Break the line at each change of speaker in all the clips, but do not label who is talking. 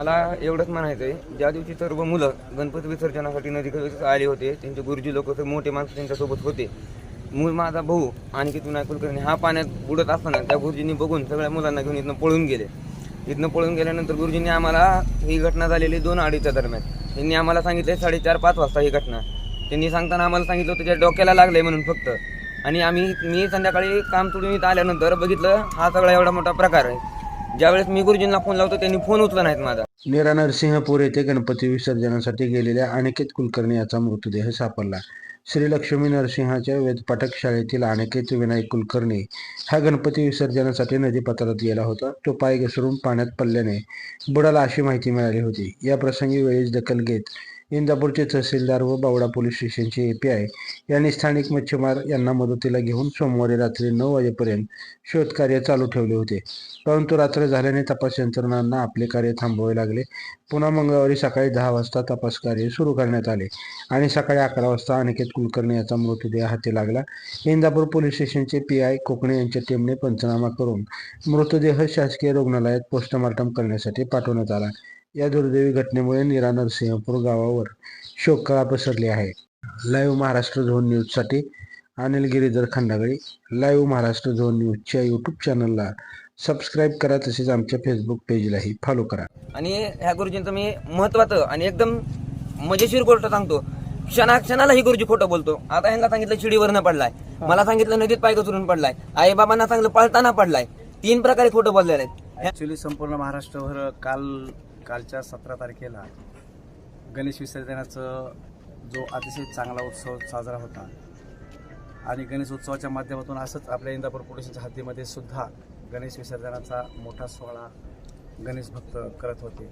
मला एवढंच म्हणायचं आहे ज्या दिवशी सर्व मुलं गणपती विसर्जनासाठी नदीकडे आले होते त्यांचे गुरुजी लोक मोठे माणसं त्यांच्यासोबत होते. मूळ माझा भाऊ आणखी की विनायक कुलकर्णी हा पाण्यात बुडत असताना त्या गुरुजींनी बघून सगळ्या मुलांना घेऊन इथनं पळून गेले. इथनं पळून गेल्यानंतर गुरुजींनी आम्हाला ही घटना झालेली दोन अडीचच्या दरम्यान. त्यांनी आम्हाला सांगितले साडेचार पाच वाजता ही घटना. त्यांनी सांगताना आम्हाला सांगितलं होतं त्याच्या डोक्याला लागलंय म्हणून फक्त. आणि आम्ही मी संध्याकाळी काम सोडून इथं आल्यानंतर बघितलं हा सगळा एवढा मोठा प्रकार आहे. ज्यावेळेस मी गुरुजींना फोन लावतो त्यांनी फोन उचला नाहीत माझा.
नीरा नरसिंहपूर येथे गणपती विसर्जनासाठी गेलेल्या अनिकेत कुलकर्णी याचा मृतदेह सापडला. श्री लक्ष्मी नरसिंहाच्या वेदपाठक शाळेतील अनिकेत विनायक कुलकर्णी हा गणपती विसर्जनासाठी नदीपात्रात गेला होता. तो पाय घसरून पाण्यात पडल्याने बुडाला अशी माहिती मिळाली होती. या प्रसंगी वेळीच दखल घेत इंदापूरचे तहसीलदार व बावडा पोलीस स्टेशनचे एपीआय यांनी स्थानिक मच्छीमार यांना मदतीला घेऊन सोमवारी रात्री नऊ वाजेपर्यंत शोधकार्य चालू ठेवले होते. परंतु रात्र झाल्याने तपास यंत्रणांना आपले कार्य थांबवावे लागले. पुन्हा मंगळवारी सकाळी दहा वाजता तपास कार्य सुरू करण्यात आले आणि सकाळी अकरा वाजता अनिकेत कुलकर्णी याचा मृतदेह हाती लागला. इंदापूर पोलीस स्टेशनचे पी आय कोकणे यांच्या टीमने पंचनामा करून मृतदेह शासकीय रुग्णालयात पोस्टमार्टम करण्यासाठी पाठवण्यात आला. या दुर्दैवी घटनेमुळे नीरा नरसिंहपूर गावावर शोककळा पसरली आहे. लाईव्ह महाराष्ट्र झोन न्यूजसाठी अनिल गिरीधर खंडागळी लाईव्ह महाराष्ट्र झोन न्यूजच्या यूट्यूब चॅनलला सबस्क्राईब करा तसेच आमच्या फेसबुक पेजलाही फॉलो करा.
आणि ह्या गुरुजींचं मी महत्वाचं आणि एकदम मजेशीर गोष्ट सांगतो. क्षणा क्षणाला ही गुरुजी खोटं बोलतो. आता ह्यांना सांगितलं शिडीवरनं पडलाय. मला सांगितलं नदीत पाय घसरून पडलाय. आई बाबांना सांगितलं पळताना पडलाय. तीन प्रकारे खोटं बोललेले आहेत.
ॲक्च्युली संपूर्ण महाराष्ट्रभर काल कालच्या सतरा तारखेला गणेश विसर्जनाचं जो अतिशय चांगला उत्सव साजरा होता आणि गणेश उत्सवाच्या माध्यमातून असंच आपल्या इंदापूर पोलिसांच्या हद्दीमध्ये सुद्धा गणेश विसर्जनाचा मोठा सोहळा गणेश भक्त करत होते.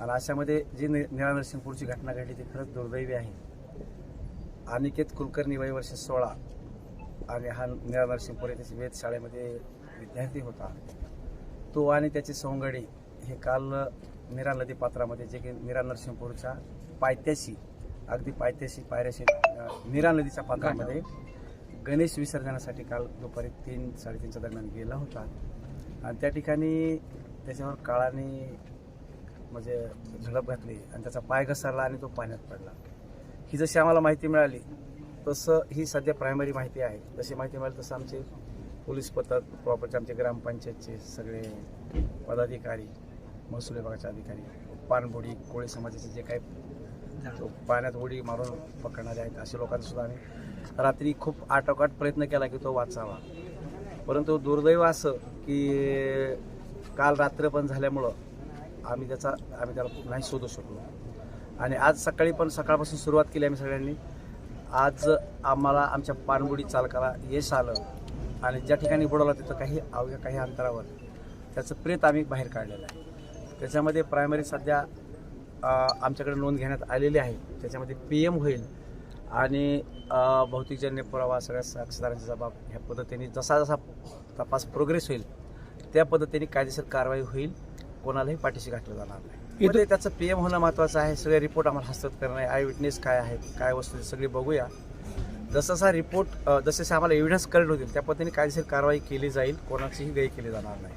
आणि अशामध्ये जी नि निळा नरसिंहपूरची घटना घडली ती खरंच दुर्दैवी आहे. अनिकेत कुलकर्णी वय वर्ष सोळा आणि हा निळा नरसिंहपूर येथे वेधशाळेमध्ये विद्यार्थी होता. तो आणि त्याची सवंगडी हे काल निरा नदी पात्रामध्ये जे की निरा नरसिंहपूरच्या पायथ्याशी अगदी पायथ्याशी पायऱ्याशी मीरा निरा नदीच्या पात्रामध्ये गणेश विसर्जनासाठी काल दुपारी तीन साडेतीनच्या दरम्यान गेला होता. आणि त्या ठिकाणी त्याच्यावर काळाने म्हणजे झडप घातली आणि त्याचा पाय घसरला आणि तो पाण्यात पडला. ही जशी आम्हाला माहिती मिळाली तसं ही सध्या प्रायमरी माहिती आहे. जशी माहिती मिळाली तसं आमचे पोलीस पथक प्रॉपरचे आमचे ग्रामपंचायतचे सगळे पदाधिकारी महसूल विभागाचे अधिकारी पाणबुडी कोळी समाजाचे जे काही पाण्यात उडी मारून पकडणारे आहेत अशा लोकांसुद्धा आम्ही रात्री खूप आटोकाट प्रयत्न केला की तो वाचावा. परंतु दुर्दैव असं की काल रात्र पण झाल्यामुळं आम्ही त्याचा आम्ही त्याला नाही शोधू शकलो. आणि आज सकाळी पण सकाळपासून सुरुवात केली आम्ही सगळ्यांनी. आज आम्हाला आमच्या पाणबुडी चालकाला यश आलं आणि ज्या ठिकाणी बुडवला तिथं काही अवघ्या काही अंतरावर त्याचं प्रेत आम्ही बाहेर काढलेलं आहे. त्याच्यामध्ये प्रायमरी सध्या आमच्याकडे नोंद घेण्यात आलेली आहे. त्याच्यामध्ये पी एम होईल आणि भौतिकजन्य पुरावा सगळ्या साक्षीदारांचा जबाब ह्या पद्धतीने जसा जसा तपास प्रोग्रेस होईल त्या पद्धतीने कायदेशीर कारवाई होईल. कोणालाही पाठीशी घातलं जाणार नाही. मध्ये त्याचं पी एम होणं महत्त्वाचं आहे. सगळे रिपोर्ट आम्हाला हस्तगत करणं आहे आय विटनेस काय आहेत काय वस्तू सगळी बघूया. जसं रिपोर्ट जसे आम्हाला एव्हिडन्स कळले होतील त्या पद्धतीने कायदेशीर कारवाई केली जाईल. कोणाचीही गैर केली जाणार नाही.